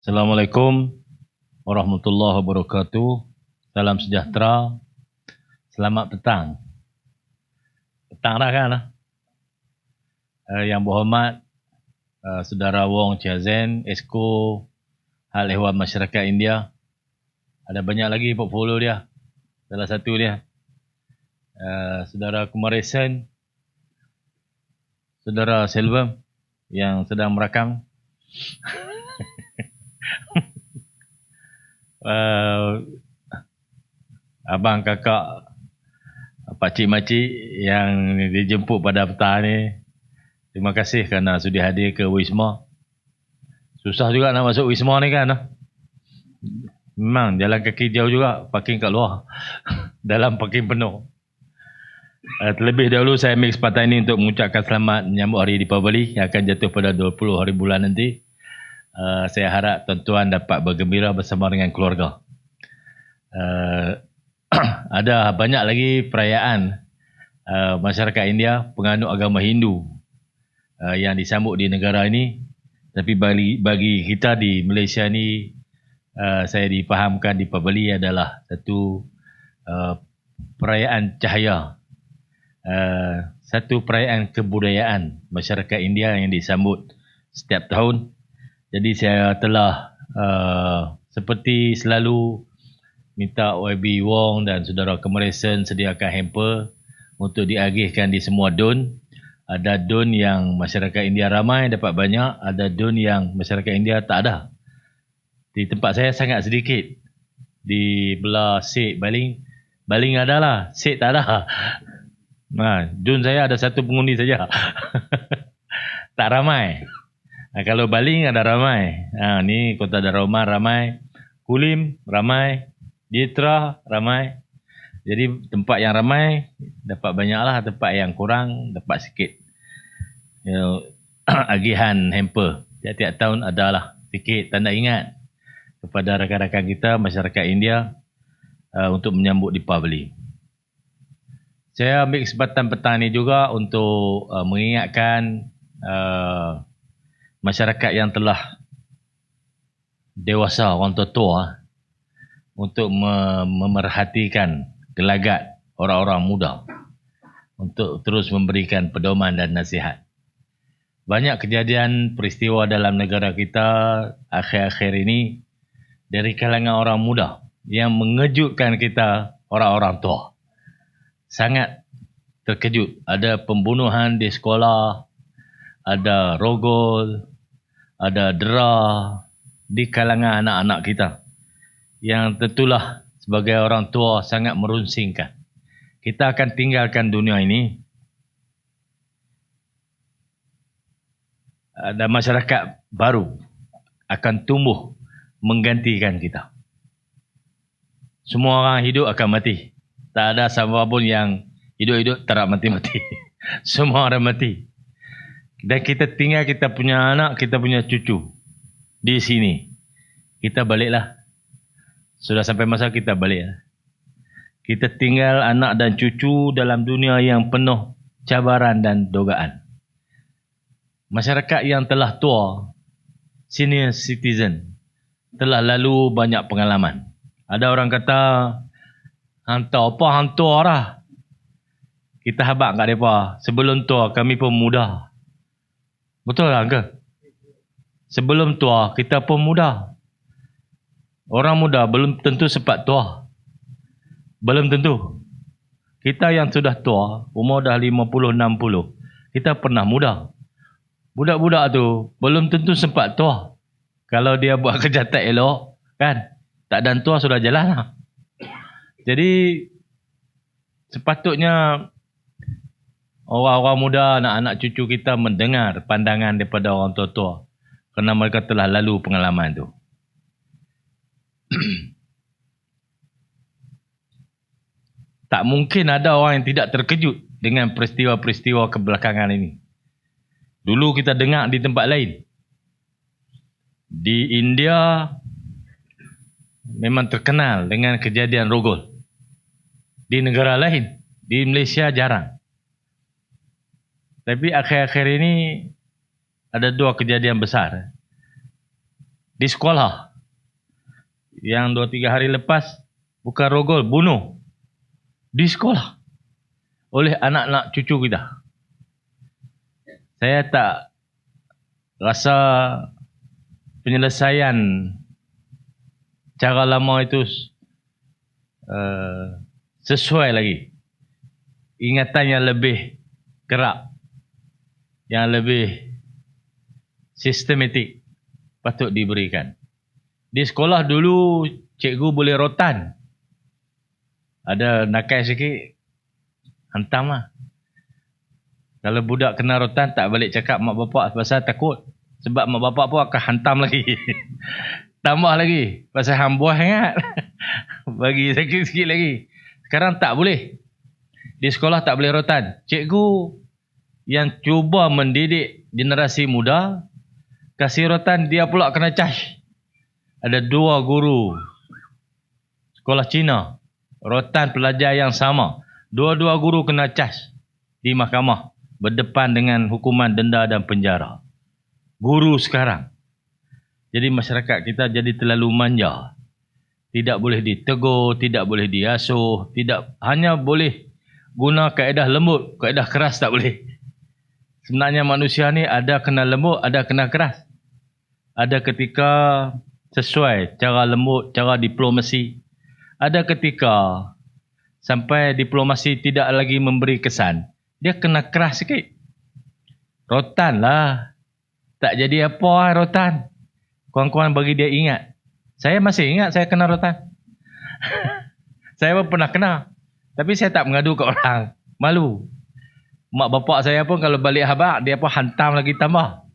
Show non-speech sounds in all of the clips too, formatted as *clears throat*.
Assalamualaikum warahmatullahi wabarakatuh. Salam sejahtera. Selamat petang. Petang dah kan? Uh, yang berhormat uh, Saudara Wong Chia Zen, Esko Hal Ehwal Masyarakat India. Ada banyak lagi portfolio dia. Salah satu dia. Uh, Saudara Kumarisan, Saudara Selvam yang sedang merakam. *laughs* uh, *laughs* abang kakak pakcik-makcik yang dijemput pada petang ni terima kasih kerana sudi hadir ke Wisma. Susah juga nak masuk Wisma ni kan memang jalan kaki jauh juga parking kat luar. *laughs* Dalam parking penuh. Uh, terlebih dahulu saya ambil kesempatan ini untuk mengucapkan selamat menyambut hari Deepavali yang akan jatuh pada 20 hari bulan nanti uh, saya harap tuan-tuan dapat bergembira bersama dengan keluarga. Uh, *clears throat* ada banyak lagi perayaan uh, masyarakat India penganut agama Hindu uh, yang disambut di negara ini. Tapi bagi bagi kita di Malaysia ni uh, saya dipahamkan di Pabali adalah satu uh, perayaan cahaya. Uh, satu perayaan kebudayaan masyarakat India yang disambut setiap tahun jadi saya telah uh, seperti selalu minta YB Wong dan saudara Kemeresen sediakan hamper untuk diagihkan di semua don. Ada don yang masyarakat India ramai dapat banyak, ada don yang masyarakat India tak ada. Di tempat saya sangat sedikit. Di belah Sik Baling, Baling adalah, Sik tak ada. *laughs* Nah, don saya ada satu pengundi saja. *laughs* tak ramai. Nah, kalau Baling ada ramai. Nah, ni Kota Daruma ramai. Kulim ramai. Ditra ramai. Jadi tempat yang ramai dapat banyaklah, tempat yang kurang dapat sikit. You *clears throat* know, agihan hamper tiap-tiap tahun adalah sikit tanda ingat kepada rakan-rakan kita masyarakat India uh, untuk menyambut Deepavali. Saya ambil kesempatan petang ini juga untuk uh, mengingatkan uh, masyarakat yang telah dewasa, orang tua-tua untuk memerhatikan gelagat orang-orang muda untuk terus memberikan pedoman dan nasihat. Banyak kejadian peristiwa dalam negara kita akhir-akhir ini dari kalangan orang muda yang mengejutkan kita orang-orang tua. Sangat terkejut. Ada pembunuhan di sekolah, ada rogol, ada dera di kalangan anak-anak kita yang tentulah sebagai orang tua sangat merunsingkan. Kita akan tinggalkan dunia ini dan masyarakat baru akan tumbuh menggantikan kita. Semua orang hidup akan mati. Tak ada siapa pun yang hidup-hidup tak mati-mati. *laughs* Semua orang mati. Dan kita tinggal kita punya anak, kita punya cucu di sini. Kita baliklah sudah sampai masa kita balik. Ya. Kita tinggal anak dan cucu dalam dunia yang penuh cabaran dan dogaan. Masyarakat yang telah tua, senior citizen, telah lalu banyak pengalaman. Ada orang kata, hantar apa hantar lah. Kita habak kat mereka. Sebelum tua, kami pun muda. Betul lah ke? Sebelum tua, kita pun muda. Orang muda belum tentu sempat tua. Belum tentu. Kita yang sudah tua, umur dah 50, 60, kita pernah muda. Budak-budak tu belum tentu sempat tua. Kalau dia buat *laughs* kerja tak elok, kan? Tak dan tua sudah jalan lah. Jadi, sepatutnya orang-orang muda, anak-anak cucu kita mendengar pandangan daripada orang tua-tua. Kerana mereka telah lalu pengalaman tu. *clears throat* tak mungkin ada orang yang tidak terkejut dengan peristiwa-peristiwa kebelakangan ini. Dulu kita dengar di tempat lain. Di India memang terkenal dengan kejadian rogol. Di negara lain, di Malaysia jarang. Tapi akhir-akhir ini ada dua kejadian besar di sekolah. Yang dua tiga hari lepas, bukan rogol, bunuh. Di sekolah. Oleh anak-anak cucu kita. Saya tak rasa penyelesaian cara lama itu uh, sesuai lagi. Ingatan yang lebih kerak. Yang lebih sistematik patut diberikan. Di sekolah dulu cikgu boleh rotan. Ada nakai sikit, hantam lah. Kalau budak kena rotan tak balik cakap mak bapak pasal takut. Sebab mak bapak pun akan hantam lagi. *laughs* Tambah lagi. Pasal hambuah ingat. *laughs* Bagi sakit sikit lagi. Sekarang tak boleh. Di sekolah tak boleh rotan. Cikgu yang cuba mendidik generasi muda kasih rotan dia pula kena charge. Ada dua guru sekolah Cina rotan pelajar yang sama. Dua-dua guru kena charge di mahkamah berdepan dengan hukuman denda dan penjara. Guru sekarang. Jadi masyarakat kita jadi terlalu manja. Tidak boleh ditegur, tidak boleh diasuh, tidak hanya boleh guna kaedah lembut, kaedah keras tak boleh. Sebenarnya manusia ni ada kena lembut, ada kena keras ada ketika sesuai cara lembut, cara diplomasi. Ada ketika sampai diplomasi tidak lagi memberi kesan, dia kena keras sikit. Rotan lah. Tak jadi apa lah rotan. Kawan-kawan bagi dia ingat. Saya masih ingat saya kena rotan. *laughs* saya pun pernah kena. Tapi saya tak mengadu ke orang. Malu. Mak bapak saya pun kalau balik habak, dia pun hantam lagi tambah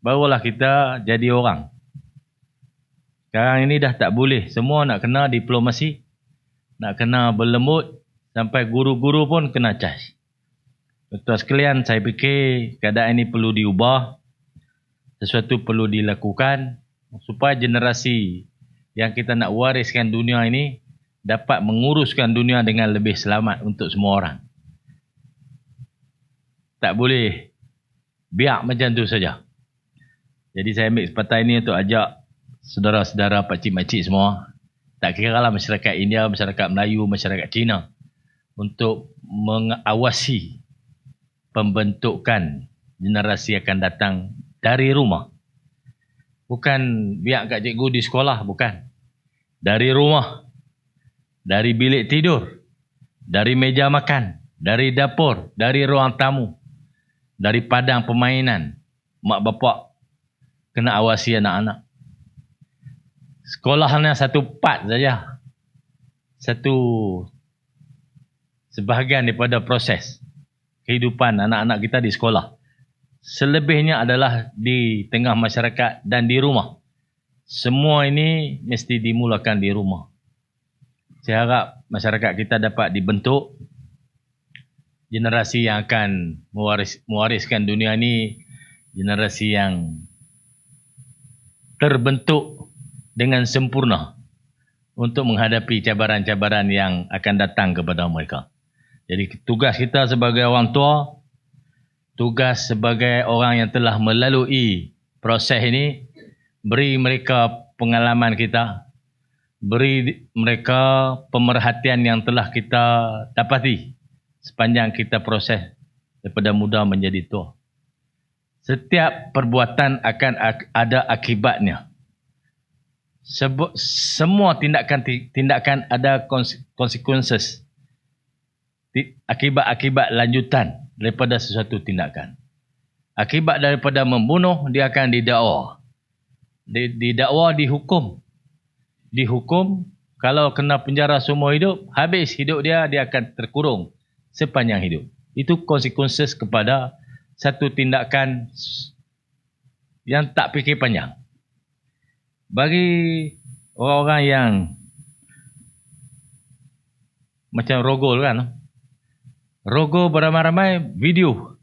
barulah kita jadi orang. Sekarang ini dah tak boleh. Semua nak kena diplomasi. Nak kena berlembut. Sampai guru-guru pun kena cas. Betul sekalian, saya fikir keadaan ini perlu diubah. Sesuatu perlu dilakukan. Supaya generasi yang kita nak wariskan dunia ini dapat menguruskan dunia dengan lebih selamat untuk semua orang. Tak boleh biar macam tu saja. Jadi saya ambil kesempatan ini untuk ajak saudara-saudara pakcik-makcik semua. Tak kira lah masyarakat India, masyarakat Melayu, masyarakat Cina. Untuk mengawasi pembentukan generasi akan datang dari rumah. Bukan biar kat cikgu di sekolah, bukan. Dari rumah. Dari bilik tidur. Dari meja makan. Dari dapur. Dari ruang tamu. Dari padang permainan. Mak bapak kena awasi anak-anak. Sekolah hanya satu part saja. Satu sebahagian daripada proses kehidupan anak-anak kita di sekolah. Selebihnya adalah di tengah masyarakat dan di rumah. Semua ini mesti dimulakan di rumah. Saya harap masyarakat kita dapat dibentuk generasi yang akan mewaris, mewariskan dunia ini generasi yang terbentuk dengan sempurna untuk menghadapi cabaran-cabaran yang akan datang kepada mereka. Jadi tugas kita sebagai orang tua, tugas sebagai orang yang telah melalui proses ini, beri mereka pengalaman kita, beri mereka pemerhatian yang telah kita dapati sepanjang kita proses daripada muda menjadi tua. Setiap perbuatan akan ada akibatnya. Sebut semua tindakan tindakan ada consequences. Akibat-akibat lanjutan daripada sesuatu tindakan. Akibat daripada membunuh dia akan didakwa. Didakwa dihukum. Dihukum kalau kena penjara semua hidup, habis hidup dia dia akan terkurung sepanjang hidup. Itu consequences kepada satu tindakan yang tak fikir panjang. Bagi orang-orang yang macam rogol kan. Rogo beramai-ramai video.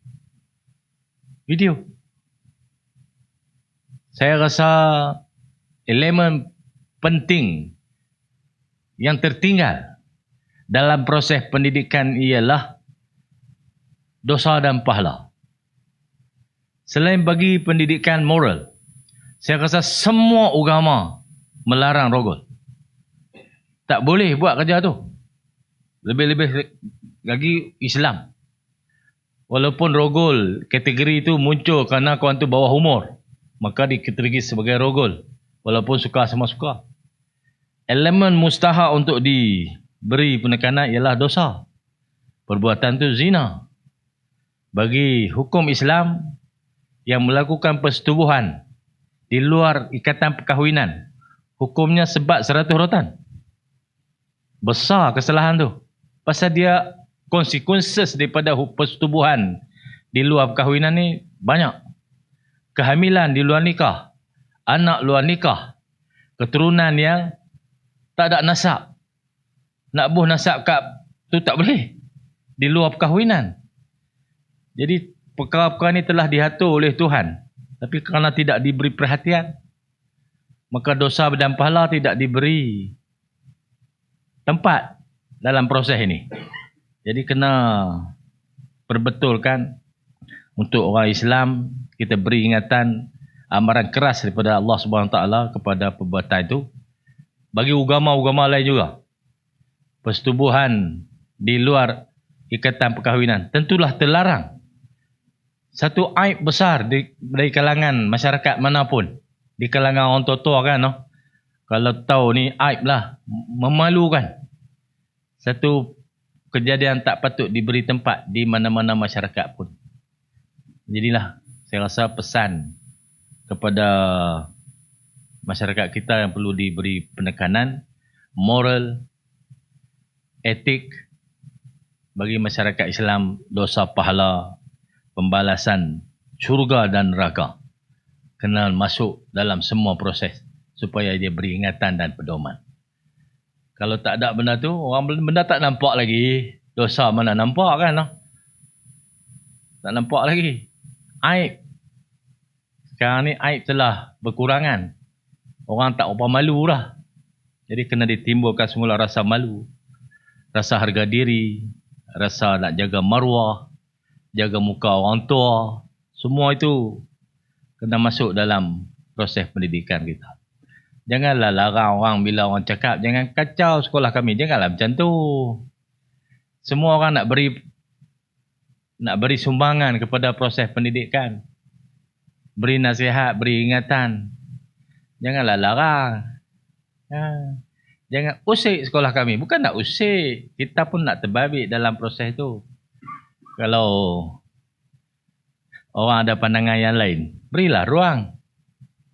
Video. Saya rasa elemen penting yang tertinggal dalam proses pendidikan ialah dosa dan pahala. Selain bagi pendidikan moral, Saya rasa semua agama melarang rogol. Tak boleh buat kerja tu. Lebih-lebih lagi Islam. Walaupun rogol kategori itu muncul kerana kawan tu bawah umur. Maka dikategori sebagai rogol. Walaupun suka sama suka. Elemen mustahak untuk diberi penekanan ialah dosa. Perbuatan tu zina. Bagi hukum Islam yang melakukan persetubuhan di luar ikatan perkahwinan. Hukumnya sebab seratus rotan. Besar kesalahan tu. Pasal dia consequences daripada persetubuhan di luar perkahwinan ni banyak. Kehamilan di luar nikah, anak luar nikah, keturunan yang tak ada nasab. Nak buh nasab kat tu tak boleh. Di luar perkahwinan. Jadi perkara-perkara ni telah diatur oleh Tuhan. Tapi kerana tidak diberi perhatian, maka dosa dan pahala tidak diberi tempat dalam proses ini. Jadi kena perbetulkan untuk orang Islam kita beri ingatan amaran keras daripada Allah Subhanahu taala kepada perbuatan itu bagi agama-agama lain juga. Persetubuhan di luar ikatan perkahwinan tentulah terlarang. Satu aib besar di, dari kalangan masyarakat manapun. Di kalangan orang tua-tua kan. No? Kalau tahu ni aib lah. Memalukan. Satu kejadian tak patut diberi tempat di mana-mana masyarakat pun. Jadilah saya rasa pesan kepada masyarakat kita yang perlu diberi penekanan moral, etik bagi masyarakat Islam dosa pahala pembalasan syurga dan neraka kena masuk dalam semua proses supaya dia beri ingatan dan pedoman. Kalau tak ada benda tu, orang benda tak nampak lagi. Dosa mana nampak kan? Tak nampak lagi. Aib. Sekarang ni aib telah berkurangan. Orang tak apa malu lah. Jadi kena ditimbulkan semula rasa malu. Rasa harga diri. Rasa nak jaga maruah. Jaga muka orang tua. Semua itu kena masuk dalam proses pendidikan kita. Janganlah larang orang bila orang cakap jangan kacau sekolah kami. Janganlah macam tu. Semua orang nak beri nak beri sumbangan kepada proses pendidikan. Beri nasihat, beri ingatan. Janganlah larang. Ha. Jangan usik sekolah kami. Bukan nak usik. Kita pun nak terbabit dalam proses tu. Kalau orang ada pandangan yang lain, berilah ruang.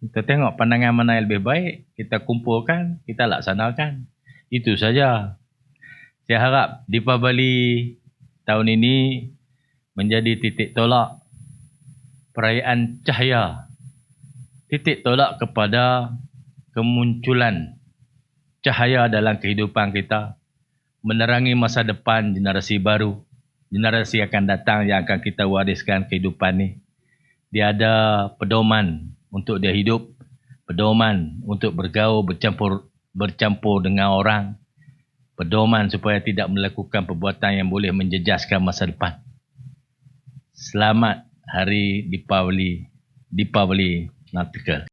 Kita tengok pandangan mana yang lebih baik, kita kumpulkan, kita laksanakan. Itu saja. Saya harap di Bali tahun ini menjadi titik tolak perayaan cahaya. Titik tolak kepada kemunculan cahaya dalam kehidupan kita. Menerangi masa depan generasi baru. Generasi akan datang yang akan kita wariskan kehidupan ini. Dia ada pedoman untuk dia hidup, pedoman untuk bergaul, bercampur bercampur dengan orang, pedoman supaya tidak melakukan perbuatan yang boleh menjejaskan masa depan. Selamat Hari Deepavali, Deepavali Natikal.